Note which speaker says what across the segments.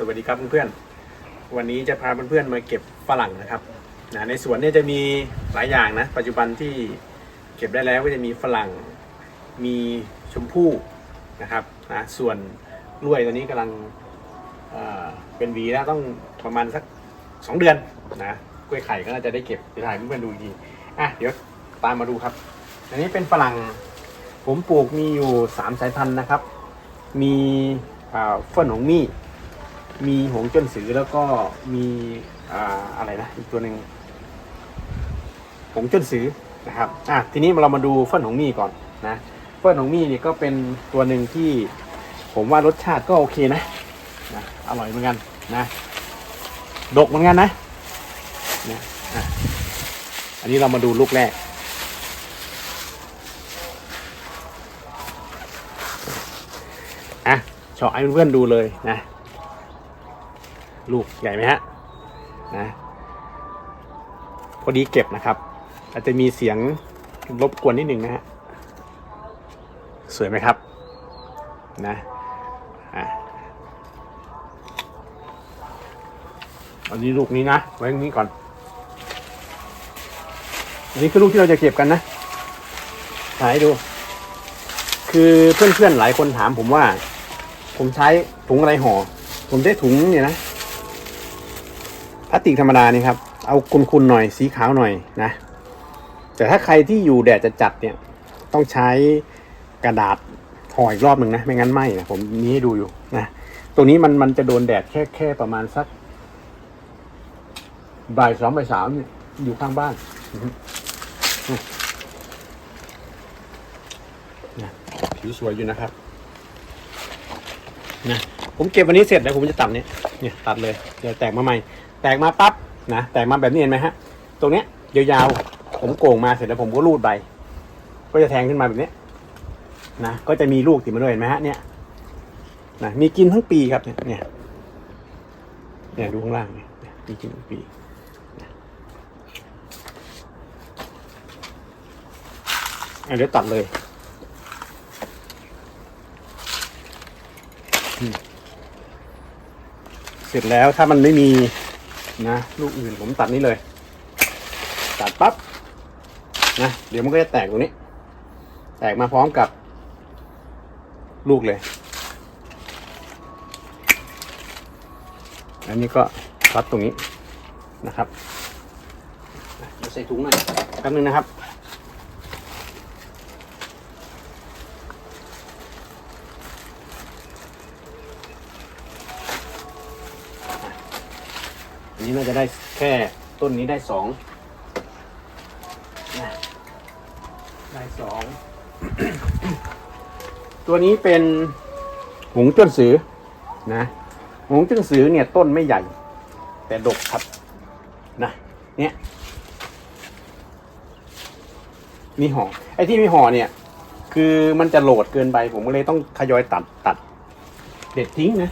Speaker 1: สวัสดีครับเพื่อนๆวันนี้จะพาเพื่อนๆมาเก็บฝรั่งนะครับนะในสวนเนี่ยจะมีหลายอย่างนะ ปัจจุบันที่เก็บได้แล้วก็จะมีฝรั่ง มีชมพู่นะครับนะส่วนกล้วยตัวนี้กำลังเเป็นหวีแล้วต้องประมาณสักสองเดือนนะกล้วยไข่ก็น่าจะได้เก็บเดี๋ยวถ่ายเพื่อนๆดูอีกทีอะเดี๋ยวตามมาดูครับ อันนี้เป็นฝรั่งผมปลูกมีอยู่สามสายพันธุ์นะครับ มีอ่าเฟิ่นหงมี่ มีหงจนสือแล้วก็มีอ่าอะไรนะอีกตัวหนึ่งหงจนสือนะครับอะทีนี้เรามาดูเฟิ่นหงมี่ก่อนนะเฟิ่นหงมี่เนี่ยก็เป็นตัวหนึ่งที่ผมว่ารสชาติก็โอเคนะนะอร่อยเหมือนกันนะดกเหมือนกันนะนะอะอันนี้เรามาดูลูกแรกอะเฉาะให้เพื่อนๆดูเลยนะ ลูกใหญ่ไหมฮะนะพอดีเก็บนะครับ อาจจะมีเสียงรบกวนนิดหนึ่งนะฮะสวยไหมครับนะอันนี้ลูกนี้นะไว้ตรงนี้ก่อนอันนี้คือลูกที่เราจะเก็บกันนะถ่ายให้ดู คือเพื่อนๆหลายคนถามผมว่า ผมใช้ถุงอะไรห่อ ผมใช้ถุงเนี่ยนะ พลาสติกธรรมดานี่ครับ เอาคุณๆหน่อยสีขาวหน่อยนะ แต่ถ้าใครที่อยู่แดดจะจัดๆเนี่ย ต้องใช้กระดาษห่ออีกรอบหนึ่งนะ ไม่งั้นไหมนะผมมีให้ดูอยู่นะ ตรงนี้มันมันจะโดนแดดแค่แค่ประมาณสักบ่ายสองบ่ายสามเนี่ยอยู่ข้างบ้านนะผิวสวยอยู่นะครับนะผมเก็บวันนี้เสร็จแล้วผมจะตัดเนี่ยเนี่ยตัดเลยเดี๋ยวแตกมาใหม่ แตกมาปั๊บนะแตกมาแบบนี้เห็นไหมฮะ ตรงเนี้ยยาวๆผมโก่งมาเสร็จแล้วผมก็รูดใบ ก็จะแทงขึ้นมาแบบนี้นะก็จะมีลูกติดมาด้วยเห็นไหมฮะเนี่ยนะมีกินทั้งปีครับเนี่ยเนี่ยดูข้างล่างเนี่ยมีกินทั้งปีอะเดี๋ยวตัดเลยเสร็จแล้วถ้ามันไม่มี นะลูกอื่นผมตัดนี้เลย ตัดปั๊บนะเดี๋ยวมันก็จะแตกตรงนี้ แตกมาพร้อมกับ ลูกเลย อันนี้ก็รัดตรงนี้นะครับเดี๋ยวใส่ถุงหน่อยแป๊บนึงนะครับ อั นนี้น่าจะได้แค่ต้นนี้ได้สองนะได้สอง ตัวนี้เป็นหงจ้นสือนะหงจ้นสือเนี่ยต้นไม่ใหญ่ แต่ดกครับนะเนี่ยมีห่อไอ้ที่มีห่อเนี่ย คือมันจะโหลดเกินไปผมก็เลยต้องทยอยตัดตัด เด็ดทิ้งนะ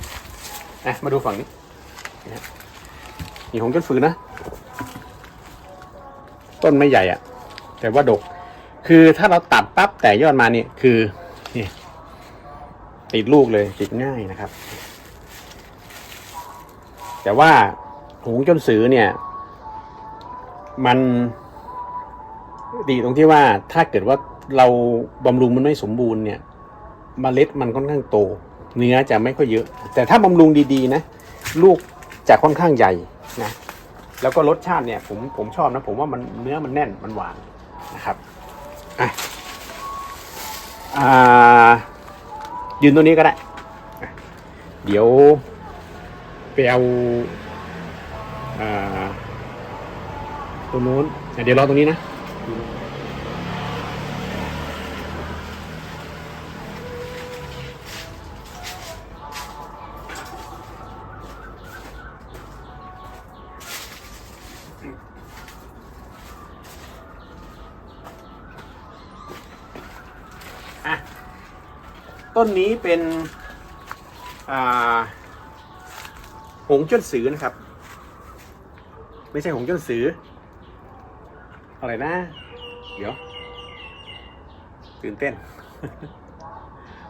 Speaker 1: อะมาดูฝั่งนี้นี่ ของจนฝืนนะ ต้นไม่ใหญ่อะ่ะแต่ว่าดก คือถ้าเราตัดปั๊บแต่ยอดมาเนี่ยคือนี่ติดลูกเลย ติดง่ายนะครับ แต่ว่าหงจนสือเนี่ย มันดีตรงที่ว่าถ้าเกิดว่าเราบำรุงมันไม่สมบูรณ์เนี่ยมเมล็ดมันค่อนข้างโต เนื้อจะไม่ค่อยเยอะ แต่ถ้าบำรุงดีๆนะ ลูกจะค่อนข้างใหญ่ นะแล้วก็รสชาติเนี่ยผมผมชอบนะ ผมว่ามันเนื้อมันแน่นมันหวานนะครับอะอ่ายืนตัวนี้ก็ได้ เดี๋ยวไปเอาอ่าตัวนู้นเดี๋ยวรอตรงนี้นะ ต้นนี้เป็นหงจ้นสือนะครับ ไม่ใช่หงจ้นสือ อะไรนะ เดี๋ยว ตื่นเต้น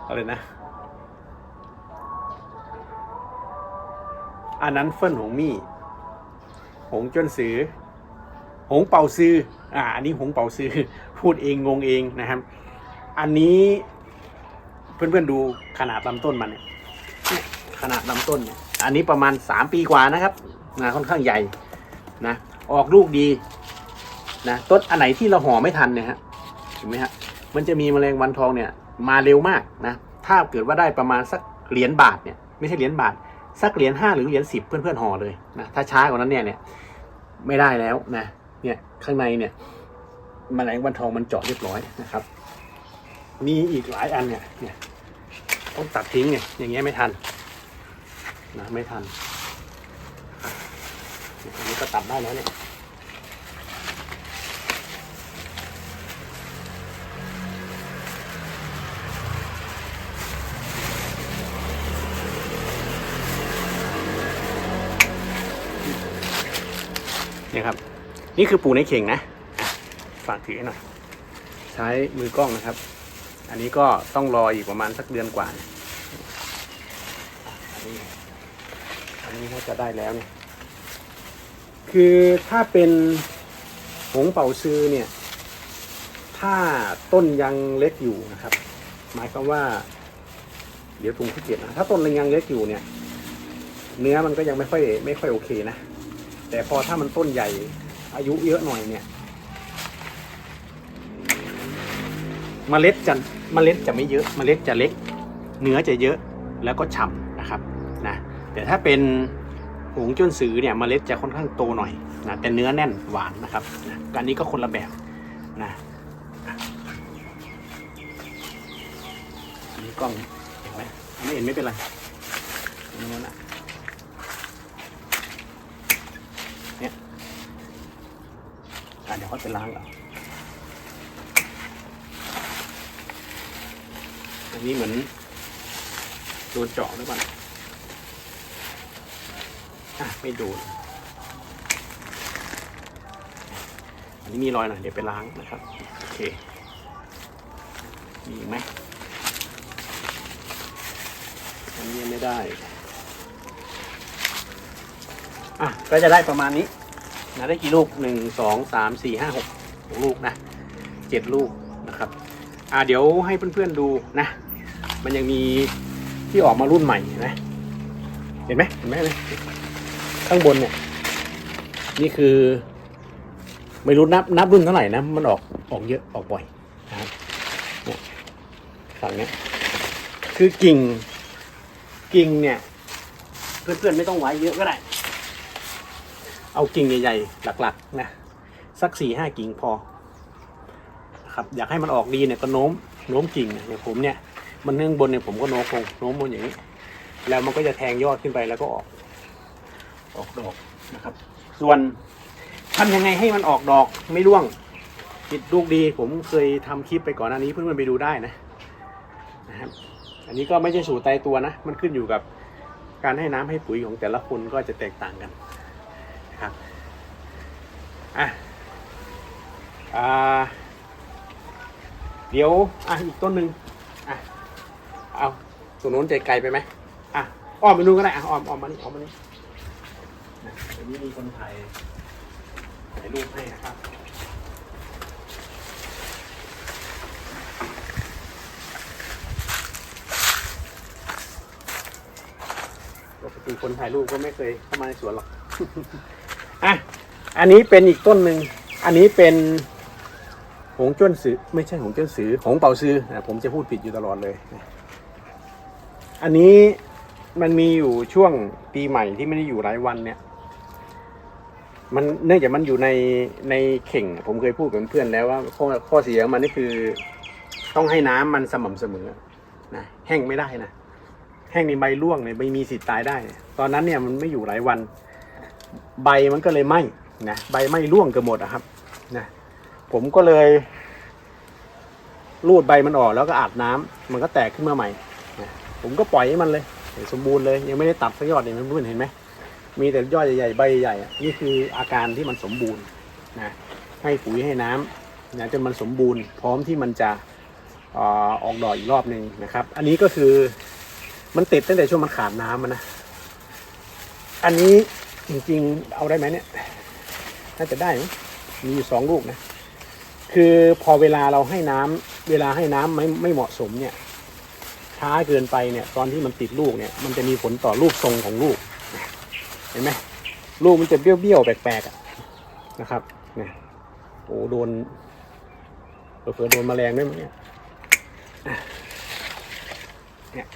Speaker 1: อะไรนะ อันนั้นเฟิ่นหงมี่ หงจนสือ หงเป่าซืออ่าอันนี้หงเป่าซือพูดเองงงเองนะครับ อันนี้ เพื่อนๆดูขนาดลำต้นมันเนี่ยขนาดลำต้นเนี่ยอันนี้ประมาณสามปีกว่านะครับนะค่อนข้างใหญ่นะออกลูกดีนะต้นอันไหนที่เราห่อไม่ทันเนี่ยฮะเห็นไหมฮะมันจะมีแมลงวันทองเนี่ยมาเร็วมากนะถ้าเกิดว่าได้ประมาณสักเหรียญบาทเนี่ยไม่ใช่เหรียญบาท สักเหรียญห้าหรือเหรียญสิบเพื่อนๆห่อเลยนะถ้าช้ากว่านั้นเนี่ยเนี่ยไม่ได้แล้วนะเนี่ยข้างในเนี่ยมแมลงวันทองมันเจาะเรียบร้อยนะครับ มีอีกหลายอันเนี่ยเนี่ยต้องตัดทิ้งเนี่ยอย่างเงี้ยไม่ทันนะไม่ทันอันนี้ก็ตัดได้แล้วเนี่ยเนี่ยครับ นี่คือปูในเข่งนะอะฝากถือให้หน่อย ใช้มือกล้องนะครับ อันนี้ก็ต้องรออีกประมาณสักเดือนกว่า อันนี้อันนี้ก็จะได้แล้วเนี่ย คือถ้าเป็นหงเป่าซื้อเนี่ย ถ้าต้นยังเล็กอยู่นะครับ หมายความว่า เดี๋ยวตรงที่เกียจนะ ถ้าต้นยังเล็กอยู่เนี่ย เนื้อมันก็ยังไม่ค่อยไม่ค่อยโอเคนะ แต่พอถ้ามันต้นใหญ่อายุเยอะหน่อยเนี่ยเมล็ดจะ เมล็ดจะไม่เยอะเมล็ดจะเล็ก เนื้อจะเยอะแล้วก็ฉ่ำนะครับนะแต่ถ้าเป็นหงจุนสือเนี่ยเมล็ดจะค่อนข้างโตหน่อยนะแต่เนื้อแน่นหวานนะครับนะการนี้ก็คนละแบบนะอันนี้กล้องเห็นไหมไม่เห็นไม่เป็นไรอันนี้นะอะเดี๋ยวเขาจะล้างก่อน อันนี้เหมือนโดนเจาะหรือเปล่าอะไม่โดนอันนี้มีรอยหน่อยเดี๋ยวไปล้างนะครับ โอเค มีไหมอันนี้ไม่ได้ อะ ก็จะได้ประมาณนี้นะได้กี่ลูกหนึ่งสองสามสี่ห้าหกหกลูกนะเจ็ดลูกนะครับ อ่าเดี๋ยวให้เพื่อนๆดูนะ มันยังมีที่ออกมารุ่นใหม่เห็นไหมเห็นไหมเห็นไหมเห็นไหมข้างบนเนี่ย นี่คือ ไม่รู้นับนับรุ่นเท่าไหร่นะ มันออกออกเยอะออกบ่อยนะครับเนี่ยฝั่งเนี้ยคือกิ่ง กิ่งเนี่ย เพื่อนๆไม่ต้องไว้เยอะก็ได้ เอากิ่งใหญ่ๆหลักๆนะสักสี่ห้ากิ่งพอครับอยากให้มันออกดีเนี่ยก็โน้มโน้มกิ่งนะอย่างผมเนี่ย มันเนื่องบนเนี่ยผมก็โน้มคงโน้มบนอย่างนี้ แล้วมันก็จะแทงยอดขึ้นไปแล้วก็ออก ออกดอกนะครับ ส่วนทำยังไงให้มันออกดอกไม่ร่วงติดลูกดี ผมเคยทำคลิปไปก่อนหน้านี้เพื่อนๆไปดูได้นะนะครับ อันนี้ก็ไม่ใช่สูตรตายตัวนะ มันขึ้นอยู่กับการให้น้ำให้ปุ๋ยของแต่ละคนก็จะแตกต่างกันครับอะอ่าเดี๋ยวอะอีกต้นหนึ่ง เอาตรงโน้นใจไกลไปไหมอะอ้อมไปนู่นก็ได้อะอ้อมอ้อมมานี่อ้อมมานี่นะเดี๋ยวนี้มีคนถ่ายถ่ายรูปให้นะครับปกติคนถ่ายรูปก็ไม่เคยเข้ามาในสวนหรอกอะอันนี้เป็นอีกต้นหนึ่ง อันนี้เป็น หงจ้วนสือ ไม่ใช่หงจ้วนสือ หงเป่าซือนะผมจะพูดผิดอยู่ตลอดเลย อันนี้มันมีอยู่ช่วงปีใหม่ที่ไม่ได้อยู่หลายวันเนี่ย มันเนื่องจากมันอยู่ในในเข่ง ผมเคยพูดกับเพื่อนแล้วว่าข้อข้อเสียของมันนี่คือต้องให้น้ำมันสม่ำเสมอนะแห้งไม่ได้นะแห้งในใบร่วงเนี่ยใบมีสิทธิ์ตายได้ ตอนนั้นเนี่ยมันไม่อยู่หลายวัน ใบมันก็เลยไหม้นะใบไหม้ร่วงเกือบหมดอะครับนะผมก็เลยรูดใบมันออกแล้วก็อาบน้ำมันก็แตกขึ้นมาใหม่ ผมก็ปล่อยให้มันเลย สมบูรณ์เลยยังไม่ได้ตัดสักยอดเลยเพื่อนเห็นไหมมีแต่ยอดใหญ่ๆใบใหญ่ๆอะนี่คืออาการที่มันสมบูรณ์นะให้ปุ๋ยให้น้ำนะจนมันสมบูรณ์ พร้อมที่มันจะออกดอกอีกรอบหนึ่งนะครับ อันนี้ก็คือมันติดตั้งแต่ช่วงมันขาดน้ำมันนะ อันนี้จริงๆเอาได้ไหมเนี่ย น่าจะได้มีอยู่สองลูกนะ คือพอเวลาเราให้น้ำเวลาให้น้ำไม่ไม่เหมาะสมเนี่ย ช้าเกินไปเนี่ยตอนที่มันติดลูกเนี่ยมันจะมีผลต่อรูปทรงของลูก เห็นไหมลูกมันจะเบี้ยวๆแปลกๆนะครับเนี่ยโอ้โดนเผื่อโดนแมลงด้วยมั้งเนี่ยเนี่ย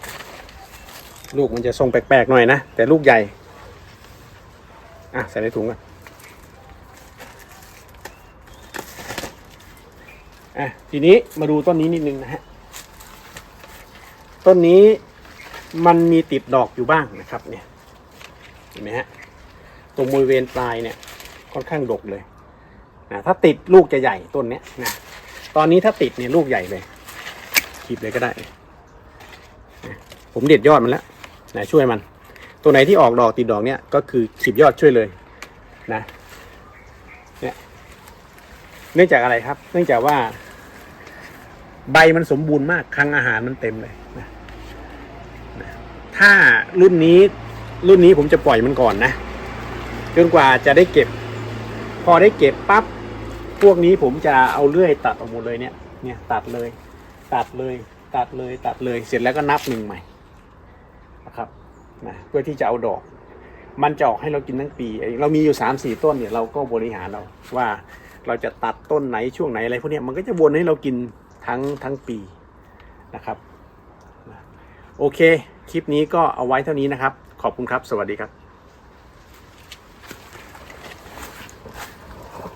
Speaker 1: ลูกมันจะทรงแปลกๆหน่อยนะ แต่ลูกใหญ่ อะ ใส่ในถุงก่อนอะทีนี้มาดูต้นนี้นิดนึงนะฮะ ต้นนี้มันมีติดดอกอยู่บ้างนะครับเนี่ยเห็นไหมฮะตรงบริเวณปลายเนี่ยค่อนข้างดกเลยนะถ้าติดลูกจะใหญ่ต้นเนี้ยนะตอนนี้ถ้าติดเนี่ยลูกใหญ่เลยขีบเลยก็ได้นะผมเด็ดยอดมันแล้วนะช่วยมัน ตัวไหนที่ออกดอกติดดอกเนี่ยก็คือขีบยอดช่วยเลยนะเนี่ยเนื่องจากอะไรครับ เนื่องจากว่า ใบมันสมบูรณ์มากคลังอาหารมันเต็มเลยนะถ้ารุ่นนี้รุ่นนี้ผมจะปล่อยมันก่อนนะจนกว่าจะได้เก็บ พอได้เก็บปั๊บพวกนี้ผมจะเอาเลื่อยตัดออกหมดเลยเนี่ย เนี่ยตัดเลย ตัดเลย ตัดเลย ตัดเลย เสร็จแล้วก็นับหนึ่งใหม่นะครับนะเพื่อที่จะเอาดอก มันจะออกให้เรากินทั้งปี เรามีอยู่สามสี่ต้นเนี่ยเราก็บริหารเราว่าเราจะตัดต้นไหนช่วงไหนอะไรพวกนี้มันก็จะวนให้เรากิน ทั้งทั้งปีนะครับ โอเค คลิปนี้ก็เอาไว้เท่านี้นะครับ ขอบคุณครับ สวัสดีครับ